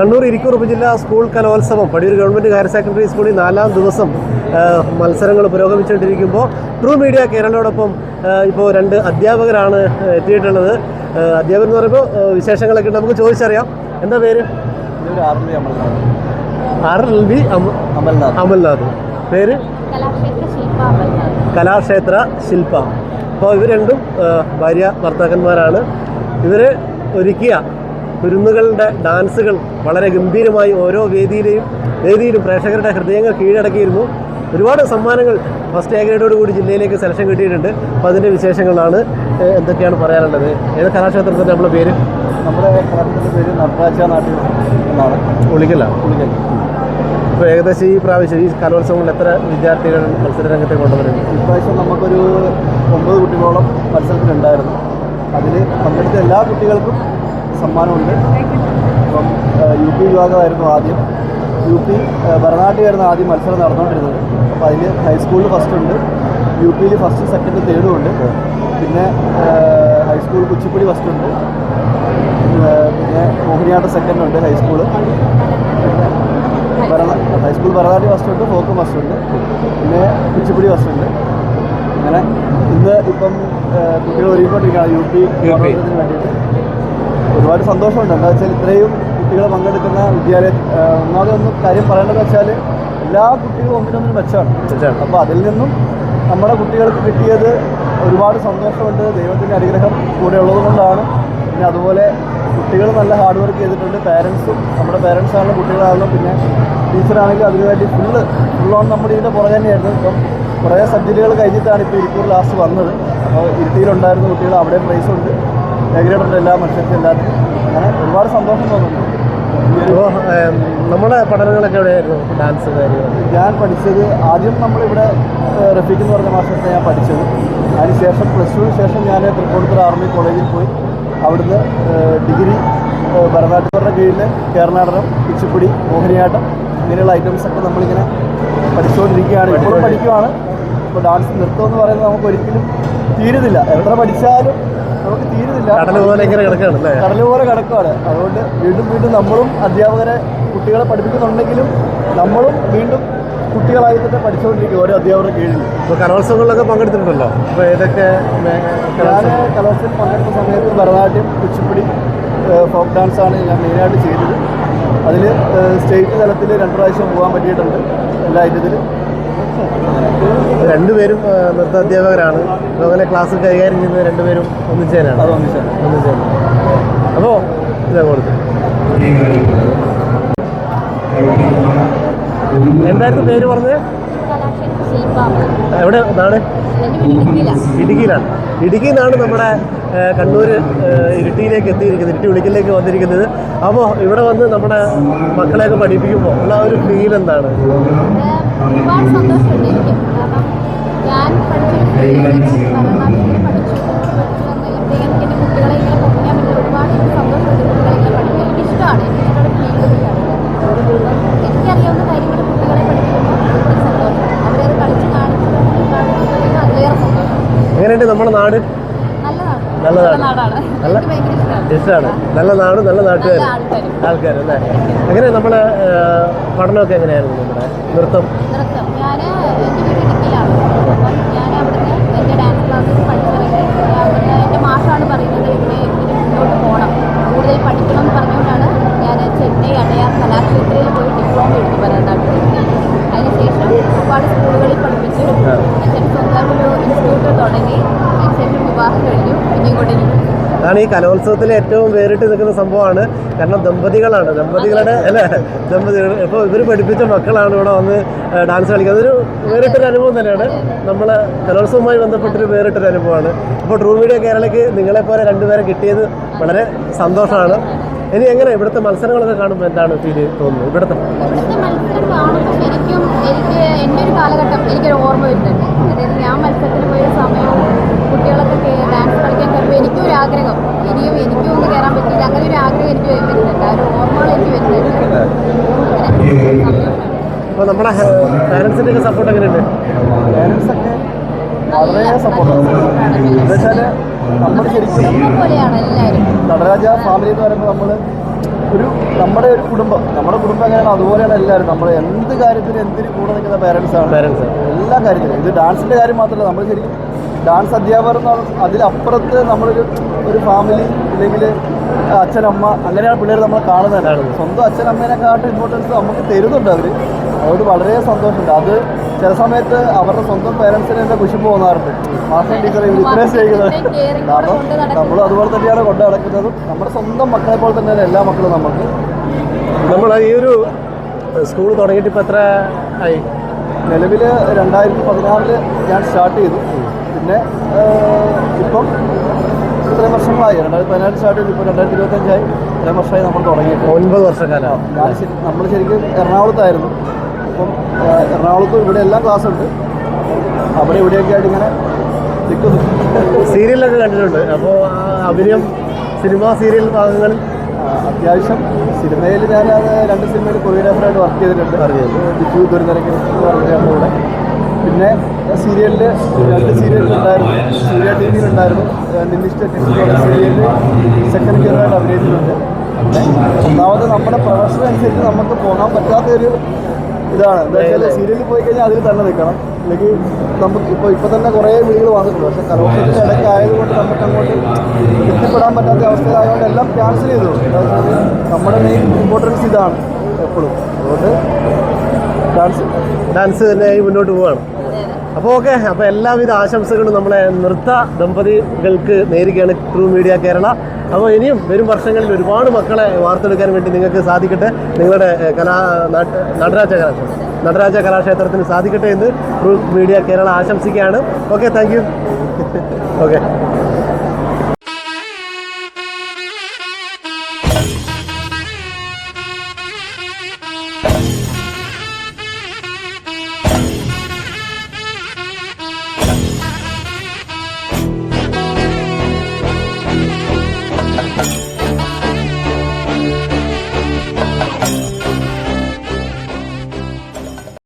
കണ്ണൂർ ഇരിക്കൂർ ഉപജില്ലാ സ്കൂൾ കലോത്സവം Padiyoor government higher secondary സ്കൂളിൽ നാലാം ദിവസം മത്സരങ്ങൾ പുരോഗമിച്ചുകൊണ്ടിരിക്കുമ്പോൾ ട്രൂ മീഡിയ കേരളയോടൊപ്പം ഇപ്പോൾ രണ്ട് അധ്യാപകരാണ് എത്തിയിട്ടുള്ളത്. അധ്യാപകർ എന്ന് പറയുമ്പോൾ വിശേഷങ്ങളൊക്കെ വിശേഷങ്ങളൊക്കെ നമുക്ക് ചോദിച്ചറിയാം. എന്താ പേര്? R L B Amalnath. Amalnath. പേര്? കലാക്ഷേത്ര ശില്പ അപ്പോൾ ഇവർ രണ്ടും ഭാര്യ ഭർത്താക്കന്മാരാണ്. ഇവർ ഒരുക്കിയ കുരുന്നുകളുടെ ഡാൻസുകൾ വളരെ ഗംഭീരമായി ഓരോ വേദിയിലെയും വേദിയിലും പ്രേക്ഷകരുടെ ഹൃദയങ്ങൾ കീഴടക്കിയിരുന്നു. ഒരുപാട് സമ്മാനങ്ങൾ ഫസ്റ്റ് എ ഗ്രേഡോട് കൂടി ജില്ലയിലേക്ക് സെലക്ഷൻ കിട്ടിയിട്ടുണ്ട്. അപ്പോൾ അതിന്റെ വിശേഷങ്ങളാണ് എന്തൊക്കെയാണ് പറയാനുള്ളത്? ഏത് കലാക്ഷേത്രത്തിന്റെ നമ്മുടെ പേര്? നമ്മുടെ കലാക്ഷേത്രത്തിന്റെ പേര് നടരാജ നാട്ടിൽ എന്നാണ് ഉളിക്കലാണ് ഇപ്പോൾ ഏകദേശം ഈ പ്രാവശ്യം ഈ കലോത്സവങ്ങളിൽ എത്ര വിദ്യാർത്ഥികൾ മത്സര രംഗത്തെ കൊണ്ടുവരുന്നുണ്ട് ഇപ്രാവശ്യം നമുക്കൊരു ഒമ്പത് കുട്ടികളോളം മത്സരത്തിലുണ്ടായിരുന്നു. അതിൽ പങ്കെടുത്ത എല്ലാ കുട്ടികൾക്കും സമ്മാനമുണ്ട്. ഇപ്പം യു പി വിഭാഗമായിരുന്നു ആദ്യം. യു പി ഭരണാട്ടിയായിരുന്നു ആദ്യം മത്സരം നടന്നുകൊണ്ടിരുന്നത്. അപ്പോൾ അതിൽ ഹൈസ്കൂളിൽ ഫസ്റ്റ് ഉണ്ട്. യു പിയിൽ ഫസ്റ്റ് സെക്കൻഡ് തേർഡും ഉണ്ട്. പിന്നെ ഹൈസ്കൂൾ കുച്ചിപ്പുടി ഫസ്റ്റ് ഉണ്ട്. പിന്നെ മോഹിനിയാട്ടം സെക്കൻഡ് ഉണ്ട് ഹൈസ്കൂൾ ഹൈസ്കൂൾ ഭരതാട്ടി ഫസ്റ്റ് ഉണ്ട് ഫോക്ക് ഫസ്റ്റ് ഉണ്ട്. പിന്നെ കുച്ചിപ്പുടി ഫസ്റ്റ് ഉണ്ട്. അങ്ങനെ ഇന്ന് ഇപ്പം കുട്ടികൾ ഒരുങ്ങിക്കൊണ്ടിരിക്കുകയാണ് യു പി വേണ്ടിയിട്ട്. ഒരുപാട് സന്തോഷമുണ്ട്. എന്താ വെച്ചാൽ ഇത്രയും കുട്ടികൾ പങ്കെടുക്കുന്ന വിദ്യാലയ ഒന്നാമത് ഒന്ന് കാര്യം പറയേണ്ടതെന്ന് വെച്ചാൽ എല്ലാ കുട്ടികളും ഒന്നിനൊന്നിനും മെച്ചമാണ്. അപ്പോൾ അതിൽ നിന്നും നമ്മുടെ കുട്ടികൾക്ക് കിട്ടിയത് ഒരുപാട് സന്തോഷമുണ്ട്. ദൈവത്തിന്റെ അനുഗ്രഹം കൂടെ ഉള്ളത് കൊണ്ടാണ്. പിന്നെ അതുപോലെ കുട്ടികൾ നല്ല ഹാർഡ് വർക്ക് ചെയ്തിട്ടുണ്ട്. പാരൻസും നമ്മുടെ പാരൻസ് ആണെങ്കിലും കുട്ടികളാണെങ്കിലും പിന്നെ ടീച്ചറാണെങ്കിലും അതിനുവേണ്ടി ഫുള്ള് ഫുള്ളോൺ നമ്മുടെ ഇതിന്റെ പുറകെ തന്നെയായിരുന്നു. ഇപ്പം കുറേ സബ്ജക്റ്റുകൾ കഴിഞ്ഞിട്ടാണ് ഇപ്പോൾ ഇരിക്കൂർ ക്ലാസ് വന്നത്. അപ്പോൾ ഇരുത്തിയിലുണ്ടായിരുന്ന കുട്ടികൾ അവിടെയും പ്രൈസ് ഉണ്ട് ഗ്രേഡ് ഉണ്ട് എല്ലാ മനുഷ്യർക്കും എല്ലാവരും അങ്ങനെ ഒരുപാട് സന്തോഷം തോന്നുന്നു. നമ്മുടെ പഠനങ്ങളൊക്കെ എവിടെയായിരുന്നു? ഡാൻസ് കാര്യങ്ങൾ ഞാൻ പഠിച്ചത് ആദ്യം നമ്മളിവിടെ റഫീഖ് എന്ന് പറഞ്ഞ മാസത്തെ ഞാൻ പഠിച്ചത്. അതിനുശേഷം പ്ലസ് ടുവിന് ശേഷം ഞാൻ തൃപ്പൂണിത്തുറ ആർമി കോളേജിൽ പോയി. അവിടുന്ന് ഡിഗ്രി ഭരതനാട്യത്തിന്റെ കീഴിൽ കേരളാടനം കുച്ചിപ്പുടി മോഹിനിയാട്ടം ഇങ്ങനെയുള്ള ഐറ്റംസ് ഒക്കെ നമ്മളിങ്ങനെ പഠിച്ചുകൊണ്ടിരിക്കുകയാണ് ഇപ്പോഴും പഠിക്കുവാണ്. ഇപ്പോൾ ഡാൻസ് നൃത്തം എന്ന് പറയുന്നത് നമുക്ക് ഒരിക്കലും തീരുന്നില്ല. എത്ര പഠിച്ചാലും നമുക്ക് തീരുന്നില്ല. കടൽ പോലെ ഇങ്ങനെ കിടക്കുകയാണ് കടൽ പോലെ കിടക്കുകയാണ് അതുകൊണ്ട് വീണ്ടും വീണ്ടും നമ്മളും അധ്യാപകരെ കുട്ടികളെ പഠിപ്പിക്കുന്നുണ്ടെങ്കിലും നമ്മളും വീണ്ടും കുട്ടികളായി തന്നെ പഠിച്ചുകൊണ്ടിരിക്കും ഓരോ അധ്യാപകരുടെ കീഴിൽ. ഇപ്പോൾ കലോത്സവങ്ങളിലൊക്കെ പങ്കെടുത്തിട്ടുണ്ടല്ലോ? അപ്പോൾ ഏതൊക്കെ ഞാൻ കലോത്സവം? പങ്കെടുത്ത സമയത്ത് ഭരതനാട്യം കുച്ചിപ്പുടി ഫോക്ക് ഡാൻസാണ് ഞാൻ മെയിനായിട്ട് ചെയ്തത്. അതിൽ സ്റ്റേറ്റ് തലത്തിൽ രണ്ട് പ്രാവശ്യം പോകാൻ പറ്റിയിട്ടുണ്ട് എല്ലാ ഐറ്റത്തിലും. രണ്ടുപേരും നൃത്ത അധ്യാപകരാണ്. അതുപോലെ ക്ലാസ് കൈകാര്യം ചെയ്യുന്ന രണ്ടുപേരും ഒന്നിച്ചേരാണ്. അത് വന്നിട്ടാണ് ഒന്നിച്ചേരാണ്. അപ്പോൾ ഇതാ കൊടുത്തു. എന്തായിരുന്നു പേര് പറഞ്ഞത്? എവിടെ? നാട് ഇടുക്കിയിലാണ്. ഇടുക്കിയിലാണ്. ഇടുക്കിയിൽ നിന്നാണ് നമ്മുടെ കണ്ണൂർ ഇരുട്ടിയിലേക്ക് എത്തിയിരിക്കുന്നത് ഇരിട്ടി വിളിക്കലേക്ക് വന്നിരിക്കുന്നത്. അപ്പോൾ ഇവിടെ വന്ന് നമ്മുടെ മക്കളെയൊക്കെ പഠിപ്പിക്കുമ്പോൾ ഉള്ള ഒരു ഫീൽ എന്താണ്? ഞാൻ എങ്ങനെയുണ്ട് നമ്മുടെ നാട്? നല്ലതാണ്. നല്ലതാണ്. നല്ല- ഇഷ്ടമാണ് നല്ല നാട് നല്ല നാട്ടുകാർ ആൾക്കാർ അല്ലേ? അങ്ങനെ നമ്മൾ പഠനമൊക്കെ എങ്ങനെയായിരുന്നു നമ്മുടെ നൃത്തം നൃത്തം ഞാൻ എന്റെ വീട് ഇടുക്കിയിലാണ് അപ്പം ഞാൻ അവിടുന്ന് എന്റെ ഡാൻസ് ക്ലാസ്സിൽ പഠിച്ചിറങ്ങി അവിടുന്ന് എന്റെ മാഷാണ് പറയുന്നത് ഇതിന് ഇതിന് മുന്നോട്ട് പോകണം കൂടുതൽ പഠിക്കണം എന്ന് പറഞ്ഞുകൊണ്ടാണ് ഞാൻ ചെന്നൈ അടയാർ കലാക്ഷേത്രയിൽ പോയി ഡിപ്ലോമ എടുത്തു ഭരതനാട്യത്തിൽ അതിനുശേഷം ഒരുപാട് സ്കൂളുകളിൽ പഠിപ്പിച്ചു അച്ഛൻ സ്വന്തമായിട്ടൊരു ഇൻസ്റ്റിറ്റ്യൂട്ട് തുടങ്ങി അതിനുശേഷം വിവാഹം കഴിഞ്ഞു പിന്നെയും കൊണ്ടിരിക്കും അതാണ് ഈ കലോത്സവത്തിൽ ഏറ്റവും വേറിട്ട് നിൽക്കുന്ന സംഭവമാണ്. കാരണം ദമ്പതികളാണ്. ദമ്പതികളുടെ അല്ലേ? ദമ്പതികൾ. ഇപ്പോൾ ഇവർ പഠിപ്പിച്ച മക്കളാണ് ഇവിടെ വന്ന് ഡാൻസ് കളിക്കുന്നത്. അതൊരു വേറിട്ടൊരു അനുഭവം തന്നെയാണ്. നമ്മൾ കലോത്സവവുമായി ബന്ധപ്പെട്ടൊരു വേറിട്ടൊരു അനുഭവമാണ്. അപ്പോൾ ട്രൂ മീഡിയ കേരളയ്ക്ക് നിങ്ങളെപ്പോലെ രണ്ടുപേരെ കിട്ടിയത് വളരെ സന്തോഷമാണ്. ഇനി എങ്ങനെ ഇവിടുത്തെ മത്സരങ്ങളൊക്കെ കാണുമ്പോൾ എന്താണ് ഫീൽ തോന്നുന്നത്? ഇവിടുത്തെ ഇവിടുത്തെ മത്സരം കാണുമ്പോൾ ശരിക്കും എനിക്ക് എന്റെ ഒരു കാലഘട്ടം എനിക്കൊരു ഓർമ്മ വരുന്നുണ്ട്. അതായത് ഞാൻ മത്സരത്തിന് പോയ സമയവും കുട്ടികളൊക്കെ ഡാൻസ് കളിക്കാൻ കഴിയുമ്പോൾ എനിക്കൊരു ആഗ്രഹം ഇനിയും എനിക്കും ഒന്ന് കയറാൻ പറ്റില്ല അങ്ങനെ ഒരു ആഗ്രഹം എനിക്ക് വരുന്നുണ്ട് ആ ഒരു ഓർമ്മകൾ എനിക്ക് വരുന്നുണ്ട് അപ്പോൾ നമ്മുടെ പാരൻസിന്റെ ഒക്കെ സപ്പോർട്ട് എങ്ങനെയുണ്ട്? പാരൻസ് ഒക്കെ വളരെ സപ്പോർട്ടാണ് എന്താ വെച്ചാൽ നമ്മൾ ശരിക്കും നടരാജ ഫാമിലി എന്ന് പറയുമ്പോൾ നമ്മൾ ഒരു നമ്മുടെ ഒരു കുടുംബം. നമ്മുടെ കുടുംബം എങ്ങനെയാണ്? അതുപോലെയാണ് എല്ലാവരും. നമ്മൾ എന്ത് കാര്യത്തിന് എന്തിന് കൂടെ നിൽക്കുന്ന പേരൻസ് ആണ്. പാരൻസ് എല്ലാ കാര്യത്തിലും ഇത് ഡാൻസിന്റെ കാര്യം മാത്രമല്ല. നമ്മൾ ശരിക്കും ഡാൻസ് അധ്യാപകർ എന്ന് പറഞ്ഞാൽ അതിലപ്പുറത്ത് നമ്മളൊരു ഒരു ഫാമിലി ഇല്ലെങ്കിൽ അച്ഛനമ്മ അങ്ങനെയാണ് പിള്ളേർ നമ്മൾ കാണുന്നത് കാണുന്നത്. സ്വന്തം അച്ഛനമ്മേനെക്കാട്ടും ഇമ്പോർട്ടൻസ് നമുക്ക് തരുന്നുണ്ട് അവർ അതുകൊണ്ട് വളരെ സന്തോഷമുണ്ട്. അത് ചില സമയത്ത് അവരുടെ സ്വന്തം പേരൻസിന് തന്നെ കുശിപ്പ് തോന്നാറുണ്ട് മാസം ടീച്ചർ ഇവർ ചെയ്യുന്നത് കാരണം നമ്മൾ അതുപോലെ തന്നെയാണ് കൊണ്ടു നടക്കുന്നതും. നമ്മുടെ സ്വന്തം മക്കളെ പോലെ തന്നെയാണ് എല്ലാ മക്കളും നമുക്ക് നമ്മൾ ഈ ഒരു സ്കൂൾ തുടങ്ങിയിട്ട് ഇപ്പോൾ എത്ര ആയി? നിലവിൽ രണ്ടായിരത്തി പതിനാറിൽ ഞാൻ സ്റ്റാർട്ട് ചെയ്തു. പിന്നെ ഇപ്പം ഇത്രയും വർഷങ്ങളായി. രണ്ടായിരത്തി പതിനാറ് സ്റ്റാർട്ട് ചെയ്തു. ഇപ്പോൾ രണ്ടായിരത്തി ഇരുപത്തഞ്ചായി ഇത്രയും വർഷമായി നമ്മൾ തുടങ്ങി ഒൻപത് വർഷക്കാലം. ഞാൻ ശരി നമ്മൾ ശരിക്കും എറണാകുളത്തായിരുന്നു. അപ്പം എറണാകുളത്തും ഇവിടെ എല്ലാം ക്ലാസ് ഉണ്ട് അവിടെ ഇവിടെയൊക്കെ ആയിട്ട് ഇങ്ങനെ നിൽക്കുന്നു സീരിയലൊക്കെ കണ്ടിട്ടുണ്ട്. അപ്പോൾ അഭിനയം സിനിമ സീരിയൽ ഭാഗങ്ങളിൽ? അത്യാവശ്യം സിനിമയിൽ ഞാൻ രണ്ട് സിനിമയിൽ കൊറിയോഗ്രാഫറായിട്ട് വർക്ക് ചെയ്തിട്ടുണ്ട്. അറിയാം. ബിജു ദുരിതരക്കിൽ പറഞ്ഞ കൂടെ പിന്നെ സീരിയലിൽ രണ്ട് സീരിയലിൽ ഉണ്ടായിരുന്നു. സൂര്യ ടി വിയിലുണ്ടായിരുന്നു നിന്നിഷ്ട സീരിയലിൽ സെക്കൻഡ് ഗിയറായിട്ട് അഭിനയിച്ചിട്ടുണ്ട്. ഒന്നാമത് നമ്മുടെ പ്രൊഫഷൻ അനുസരിച്ച് നമുക്ക് പോകാൻ പറ്റാത്തൊരു ഇതാണ്. എന്താ വെച്ചാൽ സീരിയലിൽ പോയി കഴിഞ്ഞാൽ അതിൽ തന്നെ നിൽക്കണം. അല്ലെങ്കിൽ നമുക്ക് ഇപ്പോൾ ഇപ്പോൾ തന്നെ കുറേ വിളികൾ വന്നിട്ടുണ്ട്. പക്ഷേ കലോത്സവത്തിന്റെ ഇടയ്ക്ക് ആയതുകൊണ്ട് നമുക്ക് അങ്ങോട്ട് എത്തിപ്പെടാൻ പറ്റാത്ത അവസ്ഥയിലായതുകൊണ്ട് എല്ലാം ക്യാൻസൽ ചെയ്തു. നമ്മുടെ മെയിൻ ഇമ്പോർട്ടൻസ് ഇതാണ് എപ്പോഴും. അതുകൊണ്ട് ഡാൻസ് ഡാൻസ് തന്നെയായി മുന്നോട്ട് പോവാണ്. അപ്പോൾ ഓക്കെ അപ്പോൾ എല്ലാവിധ ആശംസകളും നമ്മളെ നൃത്ത ദമ്പതികൾക്ക് നേരുകയാണ് ട്രൂ മീഡിയ കേരള അപ്പോൾ ഇനിയും വരും വർഷങ്ങളിൽ ഒരുപാട് മക്കളെ വാർത്തെടുക്കാൻ വേണ്ടി നിങ്ങൾക്ക് സാധിക്കട്ടെ. നിങ്ങളുടെ കലാ നടരാജ കലാക്ഷേത്രം നടരാജ കലാക്ഷേത്രത്തിന് സാധിക്കട്ടെ എന്ന് ട്രൂ മീഡിയ കേരള ആശംസിക്കുകയാണ്. Okay thank you. ഓക്കെ.